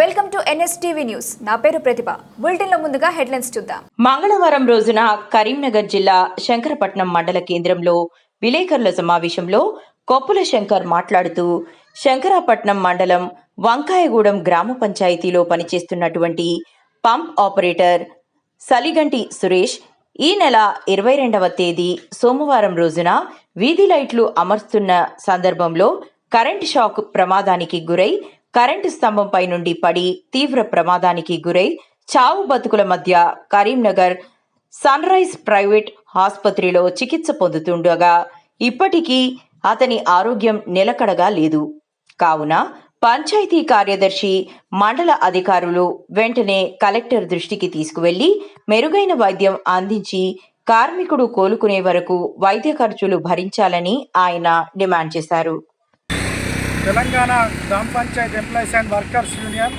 Welcome to NSTV news. నా పేరు ప్రతిభ. బులెటిన్లో ముందుగా హెడ్లైన్స్ చూద్దాం. మంగళవారం రోజున కరీంనగర్ జిల్లా శంకరపట్నం మండల కేంద్రంలో విలేకరుల సమావేశంలో కొప్పుల శంకర్ మాట్లాడుతూ శంకరాపట్నం మండలం వంకాయగూడెం గ్రామ పంచాయతీలో పనిచేస్తున్నటువంటి పంప్ ఆపరేటర్ సలిగంటి సురేష్ ఈ నెల ఇరవై రెండవ తేదీ సోమవారం రోజున వీధి లైట్లు అమర్స్తున్న సందర్భంలో కరెంట్ షాక్ ప్రమాదానికి గురై కరెంటు స్తంభంపై నుండి పడి తీవ్ర ప్రమాదానికి గురై చావు బతుకుల మధ్య కరీంనగర్ సన్ రైజ్ ప్రైవేట్ ఆసుపత్రిలో చికిత్స పొందుతుండగా ఇప్పటికీ అతని ఆరోగ్యం నిలకడగా లేదు. కావున పంచాయతీ కార్యదర్శి మండల అధికారులు వెంటనే కలెక్టర్ దృష్టికి తీసుకువెళ్ళి మెరుగైన వైద్యం అందించి కార్మికుడు కోలుకునే వరకు వైద్య ఖర్చులు భరించాలని ఆయన డిమాండ్ చేశారు. తెలంగాణ గ్రామ panchayat employees and workers union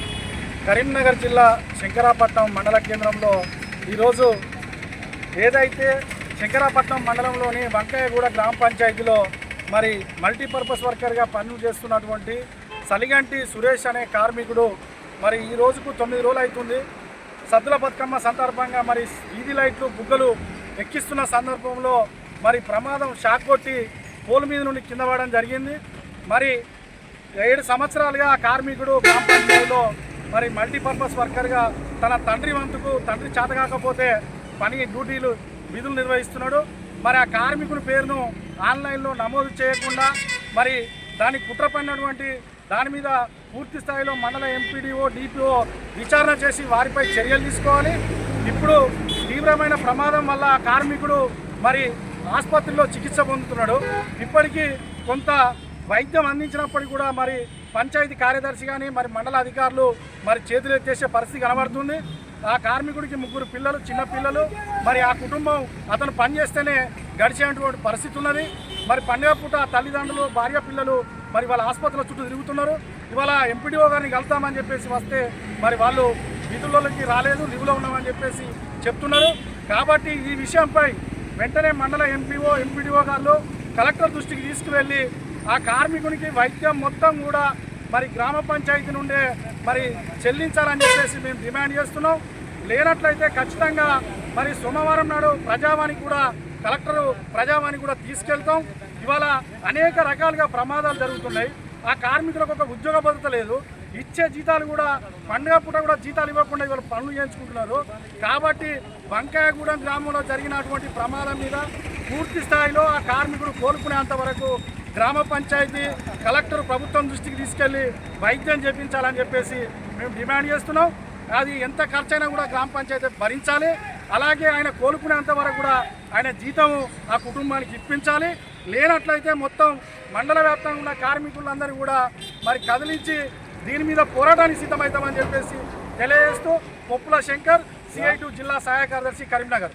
Karimnagar జిల్లా శంకరాపట్నం మండల కేంద్రంలో ఈరోజు ఏదైతే శంకరాపట్నం మండలంలోని వంకాయగూడ గ్రామ పంచాయతీలో మరి మల్టీపర్పస్ వర్కర్గా పనులు చేస్తున్నటువంటి సలిగంటి సురేష్ అనే కార్మికుడు మరి ఈ రోజుకు తొమ్మిది రోజులు అవుతుంది. సద్దుల బతుకమ్మ సందర్భంగా మరి వీధి లైట్లు బుగ్గలు ఎక్కిస్తున్న సందర్భంలో మరి ప్రమాదం షాక్ కొట్టి పోల్ మీద నుండి కింద పడడం జరిగింది. మరి ఏడు సంవత్సరాలుగా కార్మికుడు కాంపౌండ్లో మరి మల్టీపర్పస్ వర్కర్గా తన తండ్రి వంతుకు తండ్రి చేత కాకపోతే పని డ్యూటీలు విధులు నిర్వహిస్తున్నాడు. మరి ఆ కార్మికుని పేరును ఆన్లైన్లో నమోదు చేయకుండా మరి దానికి కుట్ర పడినటువంటి దాని మీద పూర్తి స్థాయిలో మండల ఎంపీడీఓ డిపిఓ విచారణ చేసి వారిపై చర్యలు తీసుకోవాలి. ఇప్పుడు తీవ్రమైన ప్రమాదం వల్ల కార్మికుడు మరి ఆసుపత్రిలో చికిత్స పొందుతున్నాడు. ఇప్పటికీ కొంత వైద్యం అందించినప్పటికీ కూడా మరి పంచాయతీ కార్యదర్శి కానీ మరి మండల అధికారులు మరి చేతులు ఎత్తేసే పరిస్థితి కనబడుతుంది. ఆ కార్మికుడికి ముగ్గురు పిల్లలు చిన్న పిల్లలు మరి ఆ కుటుంబం అతను పనిచేస్తేనే గడిచేటువంటి పరిస్థితి ఉన్నది. మరి పండుగ పూట తల్లిదండ్రులు భార్య పిల్లలు మరి వాళ్ళ ఆసుపత్రుల చుట్టూ తిరుగుతున్నారు. ఇవాళ ఎంపీడీఓ గారిని కలుతామని చెప్పేసి వస్తే మరి వాళ్ళు విధుల్లోకి రాలేదు లీవ్లో ఉన్నామని చెప్పేసి చెప్తున్నారు. కాబట్టి ఈ విషయంపై వెంటనే మండల ఎంపీఓ ఎంపీడీఓ గారు కలెక్టర్ దృష్టికి తీసుకువెళ్ళి ఆ కార్మికునికి వైద్యం మొత్తం కూడా మరి గ్రామ పంచాయతీ నుండే మరి చెల్లించాలని చెప్పేసి మేము డిమాండ్ చేస్తున్నాం. లేనట్లయితే ఖచ్చితంగా మరి సోమవారం నాడు ప్రజావాణి కూడా కలెక్టర్ ప్రజావాణి కూడా తీసుకెళ్తాం. ఇవాళ అనేక రకాలుగా ప్రమాదాలు జరుగుతున్నాయి. ఆ కార్మికులకు ఒక ఉద్యోగ భద్రత లేదు. ఇచ్చే జీతాలు కూడా పండుగ పూట కూడా జీతాలు ఇవ్వకుండా ఇవాళ పనులు చేయించుకుంటున్నారు. కాబట్టి వంకాయగూడెం గ్రామంలో జరిగినటువంటి ప్రమాదం మీద పూర్తి స్థాయిలో ఆ కార్మికుడు కోలుకునేంత వరకు గ్రామ పంచాయతీ కలెక్టర్ ప్రభుత్వం దృష్టికి తీసుకెళ్ళి వైద్యం చేపించాలని చెప్పేసి మేము డిమాండ్ చేస్తున్నాం. అది ఎంత ఖర్చైనా కూడా గ్రామ పంచాయతీ భరించాలి. అలాగే ఆయన కోలుకునేంత వరకు కూడా ఆయన జీతం ఆ కుటుంబానికి ఇప్పించాలి. లేనట్లయితే మొత్తం మండల వ్యాప్తంగా ఉన్న కార్మికులందరూ కూడా మరి కదిలించి దీని మీద పోరాటానికి సిద్ధమవుతామని చెప్పేసి తెలియజేస్తూ పొప్పుల శంకర్ సిఐ జిల్లా సహాయ కార్యదర్శి కరీంనగర్.